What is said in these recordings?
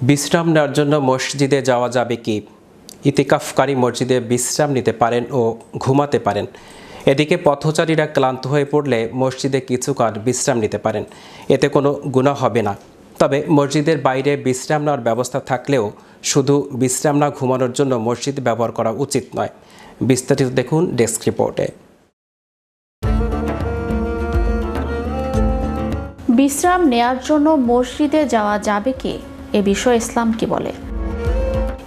বিশ্রাম নেওয়ার জন্য মসজিদে যাওয়া যাবে কি? ইতিকাফকারী মসজিদে বিশ্রাম নিতে পারেন ও ঘুমাতে পারেন। এদিকে পথচারীরা ক্লান্ত হয়ে পড়লে মসজিদে কিছুকাল বিশ্রাম নিতে পারেন। এতে কোনো গুণা হবে না। তবে মসজিদের বাইরে বিশ্রাম নেওয়ার ব্যবস্থা থাকলেও শুধু বিশ্রাম না, ঘুমানোর জন্য মসজিদ ব্যবহার করা উচিত নয়। বিস্তারিত দেখুন ডেস্ক রিপোর্টে। বিশ্রাম নেয়ার জন্য মসজিদে যাওয়া যাবে কি? এ বিষয়ে ইসলাম কি বলে?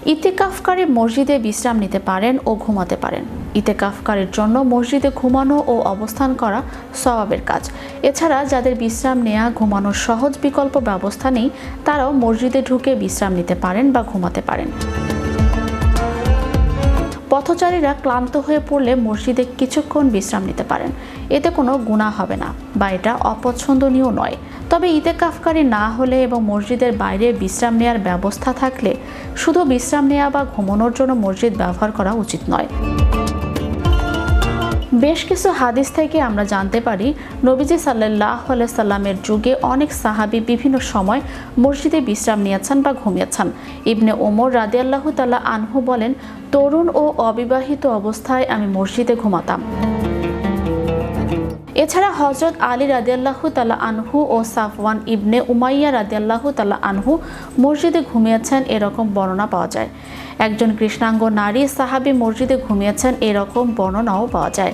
ইতেকাফকারী মসজিদে বিশ্রাম নিতে পারেন ও ঘুমাতে পারেন। ইতেকাফকারীর জন্য মসজিদে ঘুমানো ও অবস্থান করা স্বভাবের কাজ। এছাড়া যাদের বিশ্রাম নেয়া ঘুমানোর সহজ বিকল্প ব্যবস্থা নেই, তারাও মসজিদে ঢুকে বিশ্রাম নিতে পারেন বা ঘুমাতে পারেন। পথচারীরা ক্লান্ত হয়ে পড়লে মসজিদে কিছুক্ষণ বিশ্রাম নিতে পারেন। এতে কোনো গুণা হবে না বা এটা অপছন্দনীয় নয়। তবে ইতেকাফকারী না হলে এবং মসজিদের বাইরে বিশ্রাম নেওয়ার ব্যবস্থা থাকলে শুধু বিশ্রাম নেওয়া বা ঘুমানোর জন্য মসজিদ ব্যবহার করা উচিত নয়। বেশ কিছু হাদিস থেকে আমরা জানতে পারি, নবীজি সাল্লাহ সাল্লামের যুগে অনেক সাহাবি বিভিন্ন সময় মসজিদে বিশ্রাম নিয়েছেন বা ঘুমিয়েছেন। ইবনে ওমর রাদিয়াল্লাহ তাল্লাহ আনহু বলেন, তরুণ ও অবিবাহিত অবস্থায় আমি মসজিদে ঘুমাতাম। এছাড়া হজরত আলী রাদিয়াল্লাহু তালা আনহু ও সাফওয়ান ইবনে উমাইয়া রাদিয়াল্লাহু তালা আনহু মসজিদে ঘুমিয়েছেন, এরকম বর্ণনা পাওয়া যায়। একজন কৃষ্ণাঙ্গ নারী সাহাবি মসজিদে ঘুমিয়েছেন, এরকম বর্ণনাও পাওয়া যায়।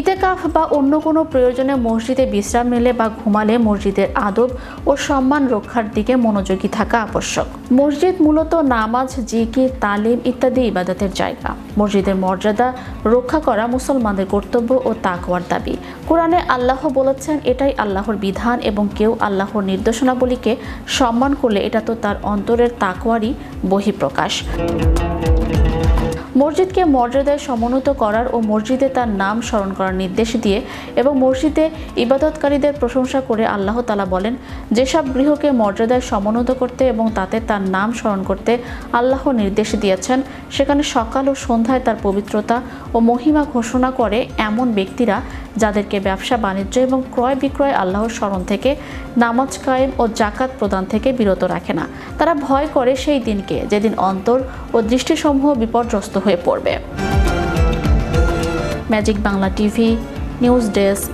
ইতেকাফ বা অন্য কোনো প্রয়োজনে মসজিদে বিশ্রাম নিলে বা ঘুমালে মসজিদের আদব ও সম্মান রক্ষার দিকে মনোযোগী থাকা আবশ্যক। মসজিদ মূলত নামাজ, জিকির, তালিম ইত্যাদি ইবাদতের জায়গা। মসজিদের মর্যাদা রক্ষা করা মুসলমানদের কর্তব্য ও তাকওয়ার দাবি। কোরআনে আল্লাহ বলেছেন, এটাই আল্লাহর বিধান এবং কেউ আল্লাহর নির্দেশনাবলীকে সম্মান করলে এটা তো তার অন্তরের তাকওয়ারই বহিঃপ্রকাশ। মসজিদকে মর্যাদায় সমুন্নত করার ও মসজিদে তার নাম স্মরণ করার নির্দেশ দিয়ে এবং মসজিদে ইবাদতকারীদের প্রশংসা করে আল্লাহ তালা বলেন, যেসব গৃহকে মর্যাদায় সমুন্নত করতে এবং তাতে তার নাম স্মরণ করতে আল্লাহ নির্দেশ দিয়েছেন, সেখানে সকাল ও সন্ধ্যায় তার পবিত্রতা ও মহিমা ঘোষণা করে এমন ব্যক্তিরা যাদেরকে ব্যবসা, বাণিজ্য এবং ক্রয় বিক্রয় আল্লাহর স্মরণ থেকে, নামাজ কায়েম ও জাকাত প্রদান থেকে বিরত রাখে না। তারা ভয় করে সেই দিনকে, যেদিন অন্তর ও দৃষ্টিসমূহ বিপর্যস্ত হয়ে পড়বে। Magic Bangla TV news desk.